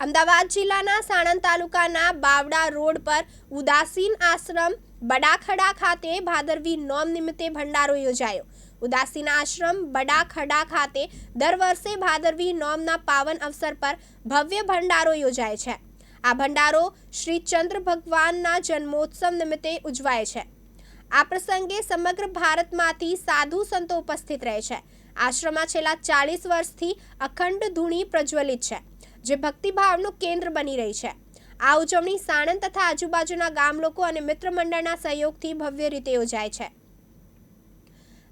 અમદાવાદ જિલ્લાના સાણંદ તાલુકાના બાવડા રોડ પર ઉદાસીન આશ્રમ બડાખડા ખાતે ભાદરવી નોમ નિમિત્તે ભંડારો યોજાયો. ઉદાસીન આશ્રમ બડાખડા ખાતે દર વર્ષે ભાદરવી નોમના પાવન અવસર પર ભવ્ય ભંડારો યોજાય છે. આ ભંડારો શ્રી ચંદ્ર ભગવાનના જન્મોત્સવ નિમિત્તે ઉજવાય છે. આ પ્રસંગે સમગ્ર ભારતમાંથી સાધુ સંતો ઉપસ્થિત રહે છે. આશ્રમમાં છેલ્લા ચાલીસ વર્ષથી અખંડ ધૂણી પ્રજ્વલિત છે. જે ભક્તિભાવનું કેન્દ્ર બની રહી છે. આ ઉજવણી સાણંદ તથા આજુબાજુના ગામ લોકો અને મિત્ર મંડળના સહયોગથી ભવ્ય રીતે યોજાય છે.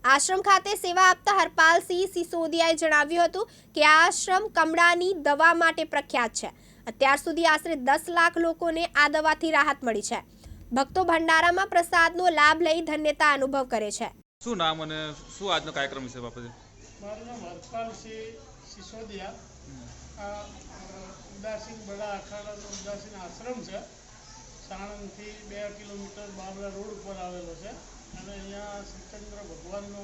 આશ્રમ ખાતે સેવા આપતા હરપાલસિંહ સિસોદિયાએ જણાવ્યું હતું કે આ આશ્રમ કમળાની દવા માટે પ્રખ્યાત છે. અત્યાર સુધી આશરે દસ લાખ લોકોને આ દવાથી રાહત મળી છે. ભક્તો ભંડારામાં પ્રસાદનો લાભ લઈ ધન્યતા અનુભવ કરે છે. શું નામ અને શું આજનો કાર્યક્રમ વિશે બાપુજી? મારું નામ હરપાલસિંહ સિસોદિયા. આ ઉદાસીન બડા અખાડાનો ઉદાસીન આશ્રમ છે. સાણંદથી બે કિલોમીટર બાબરા રોડ ઉપર આવેલો છે. અને અહીંયા શ્રીચંદ્ર ભગવાનનો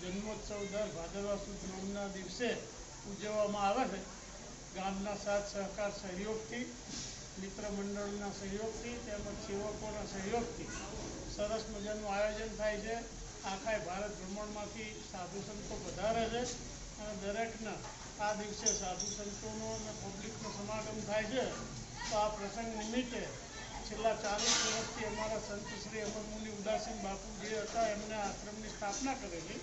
જન્મોત્સવ દર ભાદરવા સુદ નોમના દિવસે ઉજવવામાં આવે છે. ગામના સાથ સહકાર સહયોગથી, મિત્ર મંડળના સહયોગથી, તેમજ સેવકોના સહયોગથી સરસ મજાનું આયોજન થાય છે. આખાય ભારત ભ્રમણમાંથી સાધુ સંતો પધારે છે. અને દરેકના આ દિવસે સાધુ સંતોનો અને પબ્લિકનો સમાગમ થાય છે. તો આ પ્રસંગ નિમિત્તે છેલ્લા ચાલીસ વર્ષથી અમારા સંત શ્રી અમરમુનિ ઉદાસીન બાપુ જે હતા. એમને આશ્રમની સ્થાપના કરેલી.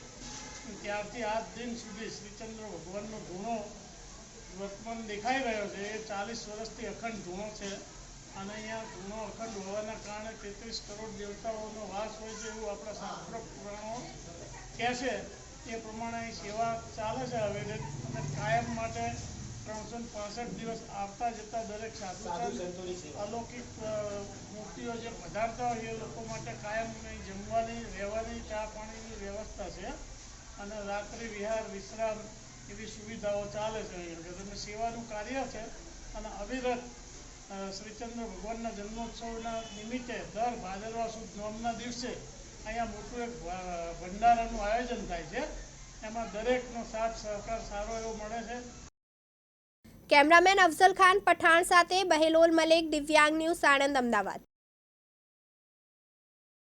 ત્યારથી આજ દિન સુધી શ્રીચંદ્ર ભગવાનનો ધૂણો વર્તમાન દેખાઈ રહ્યો છે. એ ચાલીસ વર્ષથી અખંડ ધૂણો છે. અને અહીંયા ધૂણો અખંડ હોવાના કારણે તેત્રીસ કરોડ દેવતાઓનો વાસ હોય છે એવું આપણા શાસ્ત્ર પુરાણો કહે છે એ પ્રમાણે સેવા ચાલે છે હવે અને કાયમ માટે ત્રણસો પાસઠ દિવસ આવતા જતા દરેક સાધુ અલૌકિક મૂર્તિઓ જે પધારતા હોય એ લોકો માટે કાયમ જમવાની, રહેવાની, ચા પાણીની વ્યવસ્થા છે. અને રાત્રિ વિહાર, વિશ્રામ એવી સુવિધાઓ ચાલે છે અહીંયા અને સેવાનું કાર્ય છે અને અવિરત શ્રીચંદ્ર ભગવાનના જન્મોત્સવના નિમિત્તે દર ભાદરવા સુદ નોમના દિવસે અહીંયા મોટું એક ભંડારાનું આયોજન થાય છે. એમાં દરેકનો સાથ, સહકાર સારો એવો મળે છે. કેમેરામેન અફઝલ ખાન પઠાણ સાથે બહેલોલ મલેક, દિવ્યાંગ ન્યૂઝ સાણંદ અમદાવાદ.